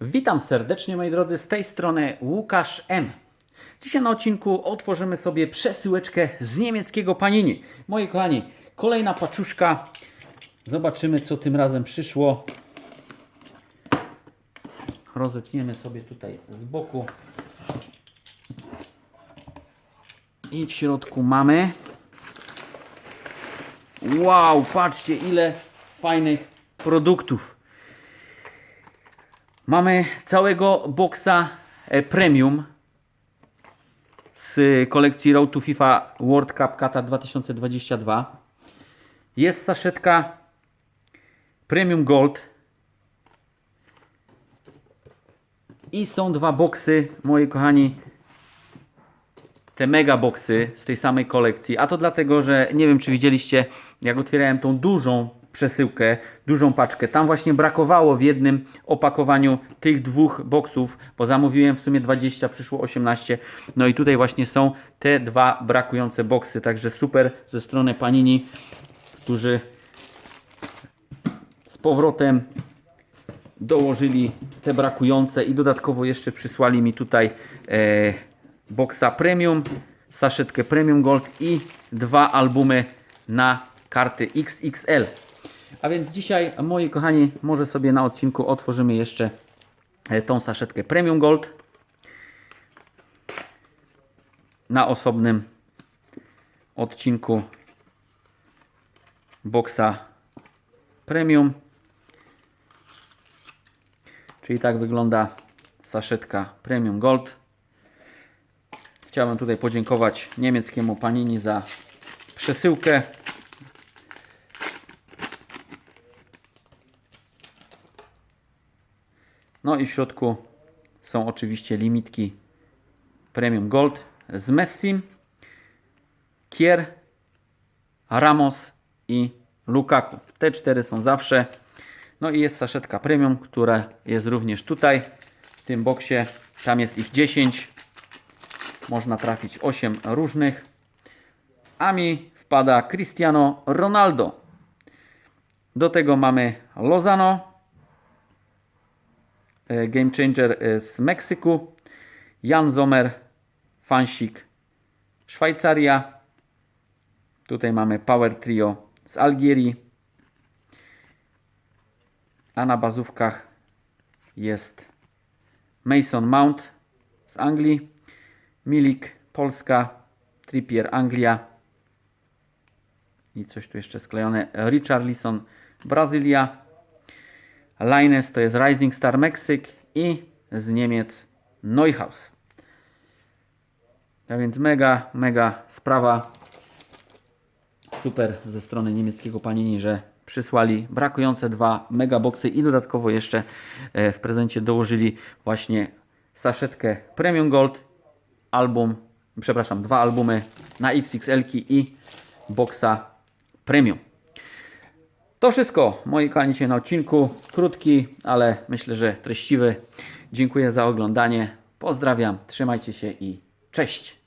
Witam serdecznie moi drodzy, z tej strony Łukasz M. Dzisiaj na odcinku otworzymy sobie przesyłeczkę z niemieckiego Panini. Moi kochani, kolejna paczuszka. Zobaczymy co tym razem przyszło. Rozetniemy sobie tutaj z boku. I w środku mamy Wow, patrzcie ile fajnych produktów. Mamy całego boxa e, premium z kolekcji Road to FIFA World Cup Qatar 2022. Jest saszetka Premium Gold. I są dwa boxy, moi kochani, te mega boxy z tej samej kolekcji. A to dlatego, że nie wiem, czy widzieliście, jak otwierałem tą dużą przesyłkę, dużą paczkę. Tam właśnie brakowało w jednym opakowaniu tych dwóch boksów, bo zamówiłem w sumie 20, przyszło 18. No i tutaj właśnie są te dwa brakujące boksy. Także super ze strony Panini, którzy z powrotem dołożyli te brakujące i dodatkowo jeszcze przysłali mi tutaj e, boxa premium, saszetkę premium gold i dwa albumy na karty XXL. A więc dzisiaj, moi kochani, może sobie na odcinku otworzymy jeszcze e, tą saszetkę premium gold na osobnym odcinku boxa premium. Czyli tak wygląda saszetka Premium Gold. Chciałbym tutaj podziękować niemieckiemu Panini za przesyłkę. No i w środku są oczywiście limitki Premium Gold z Messim, Kier, Ramos i Lukaku. Te cztery są zawsze. No i jest saszetka premium, która jest również tutaj w tym boksie. Tam jest ich 10. Można trafić 8 różnych. A mi wpada Cristiano Ronaldo. Do tego mamy Lozano, Game Changer e, z Meksyku, Jan Zomer, Fansik, Szwajcaria. Tutaj mamy Power Trio z Algierii. A na bazówkach jest Mason Mount z Anglii, Milik Polska, Trippier Anglia i coś tu jeszcze sklejone, Richarlison Brazylia, Lines to jest Rising Star Meksyk i z Niemiec Neuhaus. A więc mega, mega sprawa. Super ze strony niemieckiego Panini, że przysłali brakujące dwa megaboxy i dodatkowo jeszcze e, w prezencie dołożyli właśnie saszetkę Premium Gold, album, przepraszam, dwa albumy na XXL i boxa Premium. To wszystko, moi kochani, dzisiaj na odcinku. Krótki, ale myślę, że treściwy. Dziękuję za oglądanie. Pozdrawiam, trzymajcie się i cześć.